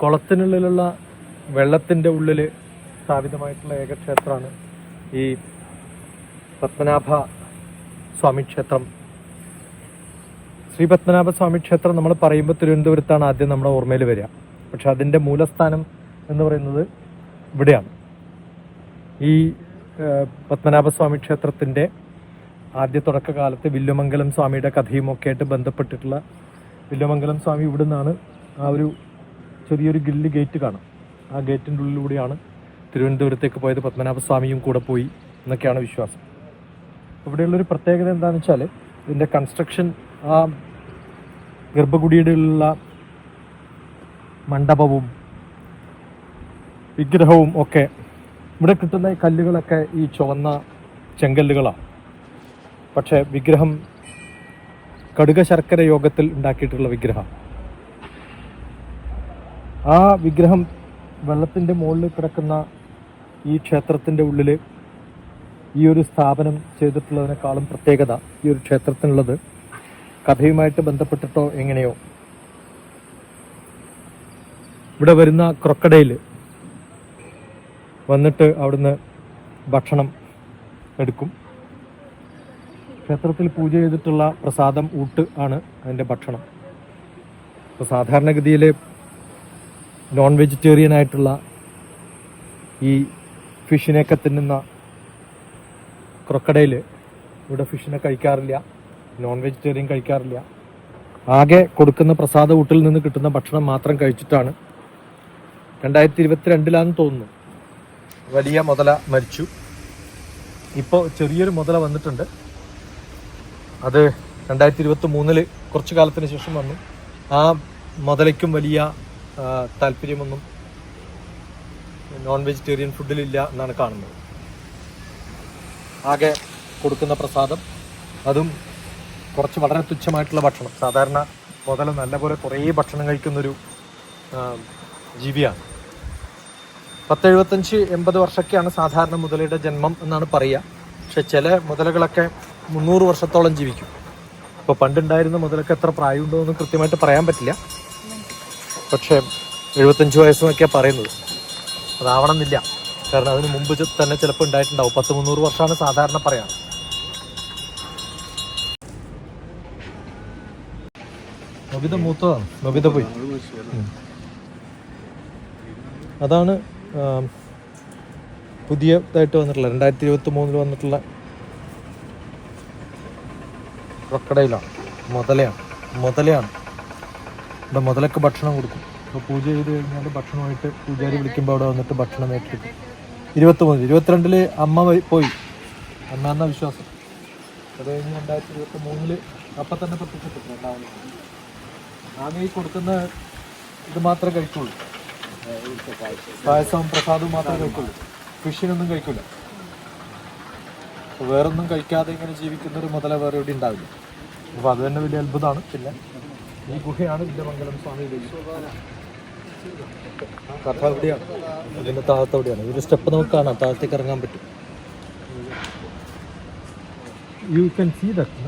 കുളത്തിനുള്ളിലുള്ള വെള്ളത്തിന്റെ ഉള്ളിൽ സ്ഥാപിതമായിട്ടുള്ള ഏക ക്ഷേത്രമാണ് ഈ പത്മനാഭ സ്വാമി ക്ഷേത്രം. ശ്രീ പത്മനാഭ സ്വാമി ക്ഷേത്രം നമ്മൾ പറയുമ്പോൾ തിരുവനന്തപുരത്താണ് ആദ്യം നമ്മുടെ ഓർമ്മയിൽ വരിക. പക്ഷെ അതിന്റെ മൂലസ്ഥാനം എന്ന് പറയുന്നത് ഇവിടെയാണ്. ഈ പത്മനാഭ സ്വാമി ക്ഷേത്രത്തിന്റെ ആദ്യ തുടക്കകാലത്ത് വില്ലുമംഗലം സ്വാമിയുടെ കഥയും ഒക്കെ ആയിട്ട് ബന്ധപ്പെട്ടിട്ടുള്ള വില്ലുമംഗലം സ്വാമി ഇവിടെ നിന്നാണ് ആ ഒരു ചെറിയൊരു ഗില്ല് ഗേറ്റ് കാണാം. ആ ഗേറ്റിന്റെ ഉള്ളിലൂടെയാണ് തിരുവനന്തപുരത്തേക്ക് പോയത് പത്മനാഭ സ്വാമിയും കൂടെ പോയി എന്നൊക്കെയാണ് വിശ്വാസം. ഇവിടെയുള്ളൊരു പ്രത്യേകത എന്താണെന്ന് വെച്ചാൽ ഇതിന്റെ കൺസ്ട്രക്ഷൻ ആ ഗർഭഗുടിയുടെ ഉള്ള മണ്ഡപവും വിഗ്രഹവും ഒക്കെ ഇവിടെ കിട്ടുന്ന കല്ലുകളൊക്കെ ഈ ചുവന്ന ചെങ്കല്ലുകളാണ്. പക്ഷേ വിഗ്രഹം കടുക ശർക്കര യോഗത്തിൽ ഉണ്ടാക്കിയിട്ടുള്ള വിഗ്രഹം. ആ വിഗ്രഹം വെള്ളത്തിന്റെ മുകളിൽ കിടക്കുന്ന ഈ ക്ഷേത്രത്തിന്റെ ഉള്ളിൽ ഈ ഒരു സ്ഥാപനം ചെയ്തിട്ടുള്ളതിനേക്കാളും പ്രത്യേകത ഈ ഒരു ക്ഷേത്രത്തിനുള്ളത്. കഥയുമായിട്ട് ബന്ധപ്പെട്ടിട്ടോ എങ്ങനെയോ? ഇവിടെ വരുന്ന ക്രൊക്കഡയിൽ വന്നിട്ട് അവിടുന്ന് ഭക്ഷണം എടുക്കും. ക്ഷേത്രത്തിൽ പൂജ ചെയ്തിട്ടുള്ള പ്രസാദം ഊട്ട് ആണ് അതിന്റെ ഭക്ഷണം. ഇപ്പോൾ സാധാരണഗതിയിൽ നോൺ വെജിറ്റേറിയൻ ആയിട്ടുള്ള ഈ ഫിഷിനെയൊക്കെ തിന്നുന്ന ക്രൊക്കഡയിൽ ഇവിടെ ഫിഷിനെ കഴിക്കാറില്ല നോൺ വെജിറ്റേറിയൻ കഴിക്കാറില്ല. ആകെ കൊടുക്കുന്ന പ്രസാദ ഊട്ടിൽ നിന്ന് കിട്ടുന്ന ഭക്ഷണം മാത്രം കഴിച്ചിട്ടാണ് രണ്ടായിരത്തി ഇരുപത്തിരണ്ടിലാണെന്ന് തോന്നുന്നു. വലിയ മുതല മരിച്ചു. ഇപ്പോൾ ചെറിയൊരു മുതല വന്നിട്ടുണ്ട്. അത് രണ്ടായിരത്തി ഇരുപത്തി മൂന്നിൽ കുറച്ചു കാലത്തിന് ശേഷം വന്നു. ആ മുതലയ്ക്കും വലിയ താല്പര്യമൊന്നും നോൺ വെജിറ്റേറിയൻ ഫുഡിലില്ല എന്നാണ് കാണുന്നത്. ആകെ കൊടുക്കുന്ന പ്രസാദം അതും കുറച്ച് വളരെ തുച്ഛമായിട്ടുള്ള ഭക്ഷണം. സാധാരണ മുതൽ നല്ലപോലെ കുറേ ഭക്ഷണം കഴിക്കുന്നൊരു ജീവിയാണ്. പത്ത് എഴുപത്തഞ്ച് എൺപത് വർഷമൊക്കെയാണ് സാധാരണ മുതലയുടെ ജന്മം എന്നാണ് പറയുക. പക്ഷെ ചില മുതലകളൊക്കെ മുന്നൂറ് വർഷത്തോളം ജീവിക്കും. അപ്പോൾ പണ്ടുണ്ടായിരുന്ന മുതലൊക്കെ എത്ര പ്രായമുണ്ടോ എന്ന് കൃത്യമായിട്ട് പറയാൻ പറ്റില്ല. പക്ഷേ എഴുപത്തഞ്ച് വയസ്സെന്നൊക്കെയാണ് പറയുന്നത്. അതാവണമെന്നില്ല. കാരണം അതിന് മുമ്പ് തന്നെ ചിലപ്പോൾ ഉണ്ടായിട്ടുണ്ടാവും. പത്ത് മുന്നൂറ് വർഷമാണ് സാധാരണ പറയാം നബിത മൂത്തതാണ് നബിത പോയി. അതാണ് പുതിയതായിട്ട് വന്നിട്ടുള്ള രണ്ടായിരത്തി ഇരുപത്തി മൂന്നിൽ വന്നിട്ടുള്ള ക്രൊക്കഡൈലാണ് മുതലയാണ്. മുതലയാണ്. ഇവിടെ മുതലക്ക് ഭക്ഷണം കൊടുക്കും. അപ്പോൾ പൂജ ചെയ്ത് കഴിഞ്ഞാൽ ഭക്ഷണമായിട്ട് പൂജാരി വിളിക്കുമ്പോൾ അവിടെ വന്നിട്ട് ഭക്ഷണം ഏറ്റെടുക്കും. ഇരുപത്തി മൂന്ന് ഇരുപത്തിരണ്ടിൽ അമ്മ പോയി. അമ്മ എന്ന വിശ്വാസം? അത് കഴിഞ്ഞ് രണ്ടായിരത്തി ഇരുപത്തി മൂന്നിൽ അപ്പം തന്നെ പ്രത്യക്ഷപ്പെട്ടു രണ്ടാമത്. ആകെ ഈ കൊടുക്കുന്ന ഇത് മാത്രമേ കഴിക്കുള്ളൂ. പായസവും പ്രസാദവും മാത്രമേ കഴിക്കുള്ളൂ. ഫിഷിനൊന്നും കഴിക്കില്ല വേറൊന്നും കഴിക്കാതെ ഇങ്ങനെ ജീവിക്കുന്ന ഒരു മുതല വേറെ എവിടെ ഉണ്ടാവില്ല. അപ്പോൾ അത് തന്നെ വലിയ അത്ഭുതമാണ്. പിന്നെ ഈ ഗുഹയാണ് വില്യമംഗലം സ്വാമി കഥ എവിടെയാണ് അതിന്റെ താഴത്ത് എവിടെയാണ് ഒരു സ്റ്റെപ്പ് നമുക്ക് കാണാം താഴത്തേക്ക് ഇറങ്ങാൻ പറ്റും. You can see that